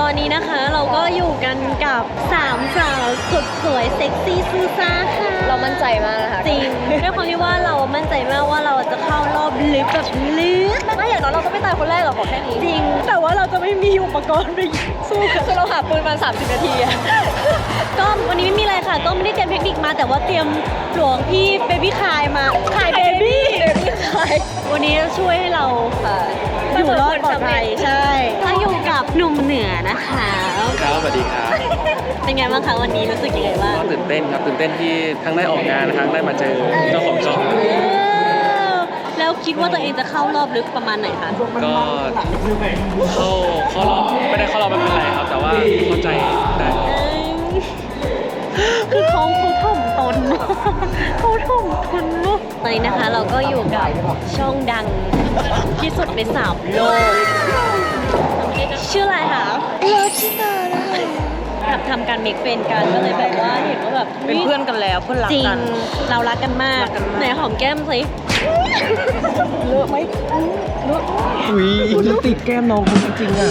ตอนนี้นะคะเราก็อยู่กันกับสามสาวสุดสวยเซ็กซี่ซูซ่าค่ะ เรามั่นใจมากนะคะจริงด้วยความที่ว่าเรามั่นใจมากว่าเราจะเข้ารอบลึกแบบลึกไม่อย่างน้อยเราก็ไม่ตายคนแรกหรอกขอแค่นี้จริง แต่ว่าเราจะไม่มีอุปกรณ์ไปสู้กับคือเราหาปืนมา30 นาทีอะก็วันนี้ไม่มีอะไรค่ะ ก็ไม่ได้เตรียมเทคนิคมา แต่ว่าเตรียมหลวงพี่เบบี้คายมาคายเบบี้ Baby Kai วันนี้จะช่วยให้เราค่ะอยู่รอดปลอดภัยใช่ถ้าอยู่กับ หนุ่มเหนือนะคะครับสวัสดีครับเป็นไงบ้างคะวันนี้รู้สึกยังไงบ้างก็ตื่นเต้นครับตื่นเต้นที่ทั้งได้ออกงานทั้งได้มาเจอเจ้าของช่องเออแล้วคิดว่าตัวเองจะเข้ารอบลึกประมาณไหนคะก็เข้าเข้ารอบไม่ได้เข้ารอบไม่เป็นไรครับ แต่ว่าเข้าใจได้เอ้ยคือเขาเขาถ่อมตนมากเขาถ่อมตนมากตอนนี้นะคะ เราก็อยู่กับช่องดังที่สุดในสามโลก ทำการเมคเฟนกันก็เลยแบบว่าเห็นว่าแบบเป็นเพื่อนกันแล้วเพื่อนรักจริงกัน เรารักกันมากรักกันมาก ไหนหอมแก้มสิเลอะไหมเลอะอุ้ยจะติดแก้มน้องคุณจริงๆอะ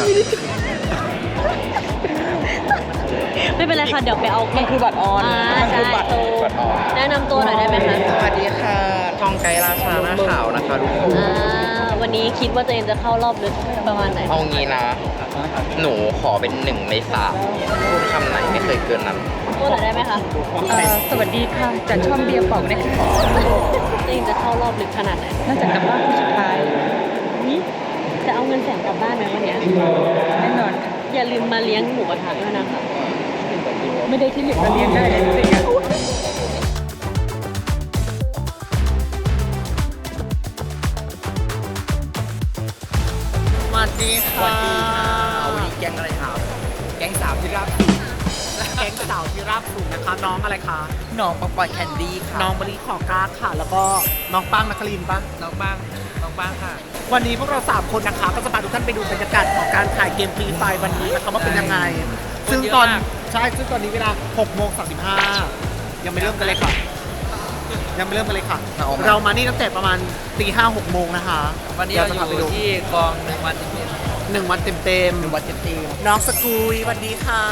ไม่เป็นไรค่ะเดี๋ยวไปเอามันคือบัตรออนอ่ามันใช่คือบัตรบัตรออน แนะนำตัวหน่อยได้ไหมคะ สวัสดีค่ะ ทองไกรราชาหน้าขาวนะคะทุกคน อ่า วันนี้คิดว่าตัวเองจะเข้ารอบลึกประมาณไหน เอางี้นะ หนูขอเป็นหนึ่งในสามพูดคำไหนไม่เคยเกินนั้นตัวหน่อยได้ไหมคะสวัสดีค่ะจากช่องเบียร์เป่าเนี่ยตัวเองจะเข้ารอบลึกขนาดไหน น่าจะกลับบ้านผู้สุดท้ายนี่จะเอาเงินแสนกลับบ้านไหมวันเนี้ยแน่นอนค่ะอย่าลืมมาเลี้ยงหมูกระทะด้วยนะคะ ไม่ได้ที่เหลือก็เลี้ยงได้เลยจริงๆอะ ดีค่ะ วันนี้แก๊งอะไรครับ แก๊งสาวที่ราบสูงแก๊งสาวที่ราบสูงนะคะ น้องอะไรคะ น้องปองปอยแคนดี้ค่ะ น้องบริขอกราฟค่ะ แล้วก็น้องป้างนักลินปะน้องบ้างน้องบ้างค่ะ วันนี้พวกเราสามคนนะคะ ก็จะพาทุกท่านไปดูบรรยากาศของการถ่ายเกมฟรีไฟวันนี้นะคะว่าเป็นยังไง ซึ่งตอนใช่ ซึ่งตอนนี้เวลา6โมง35ยังไม่เริ่มกันเลยค่ะ ยังไม่เริ่มกันเลยค่ะ เอามาเรามานี่ตั้งแต่ประมาณตีห้าหกโมงนะคะวันนี้เราจะพอไปยู่ดูที่กองหนึ่งวันเต็มหนึ่งวันเต็มเต็มๆหนึ่งวันเต็มๆน้องสกุยวันนี้ค่ะ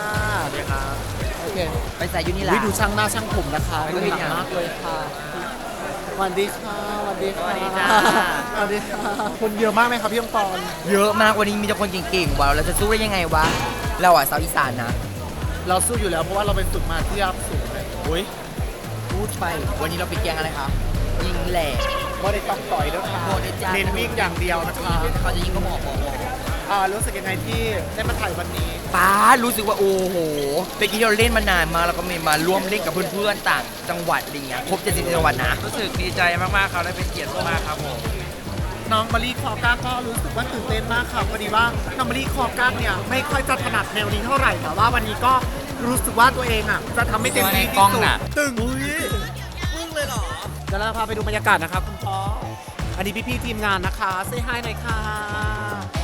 ๆสวัสดีครับโอเคไปใส่ยูนี่ละวิดูช่างหน้าช่างผมนะคะไม่ดูได้หนักอย่างมากเลยค่ะสวัสดีค่ะสวัสดีค่ะสวัสดีจ้า สวัสดีค่ะคนเยอะมากไหมครับพี่ยงปอนเยอะมากวันนี้มีแต่คนเก่งๆว้าวเราจะสู้ได้ยังไงวะ เราอะสาวอีสานนะ เราสู้อยู่แล้วเพราะว่าเราเป็นฝึกมาที่รับสูงเลยโอ้ย พูดไป วันนี้เราไปแกงอะไรคะยิงแหลกว่าได้ต้องต่อยด้วยค่ะโอ้ได้จ้าเน้นวิ่งอย่างเดียวนะคะเขาจะยิงก็บอกบอกบอกอ่ารู้สึกยังไงที่ได้มาถ่ายวันนี้ป้ารู้สึกว่าโอ้โหเมื่อกี้เราเล่นมานานมากแล้วก็มีมาร่วมเล่นกับเพื่อนๆต่าง จังหวัดอะไรเงี้ยครบ70จังหวัดนะรู้สึกดีใจมากๆครับได้เป็นเกียรติมากครับผมน้องมารีคอก้าก็รู้สึกว่าตื่นเต้นมากค่ะพอดีว่าน้องมารีคอก้าเนี่ยไม่ค่อยจะถนัดแนวนี้เท่าไหร่แต่ว่าวันนี้ก็รู้สึกว่าตัวเองอะจะทำให้เต็มที่ที่สุดตึง ดี๋ยวเราพาไปดูบรรยากาศนะครับคุณพ่ออันนี้พี่ๆทีมงานนะคะเซฮายหน่อยค่ะ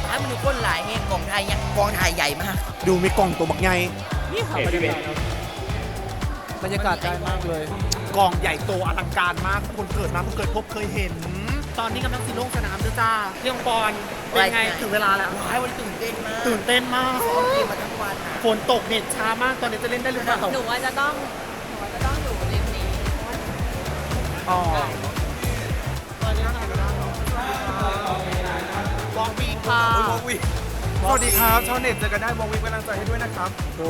ถ้ามันดูก้นหลายแห่งกองไทยเนี่ยกองไทยใหญ่มาก ดูมีกล่องตัวบักใหญ่นี่ค่ะบรรยากาศบรรยากาศได้มากเลย กองใหญ่โตอลังการมากคนเกิดมาเพิ่งเกิดพบเคยเห็น ตอนนี้กำลังสิลงสนามด้วยจ้าเรื่องบอลเป็นไงรายงานถึงเวลาแล้วว้ายวันนี้ตื่นเต้นมากตื่นเต้นมากซ้อมเกมมาทั้งวันอะฝนตกเน็ตช้ามากตอนนี้จะเล่นได้หรือเปล่าหนูว่าจะต้อง อ๋อตอนนี้ถ่ายก็ได้เหรอวองวีค่ะสวัสดีครับชาวเน็ตเจอกันได้วงวิกกำลังใจให้ด้วยนะครับดู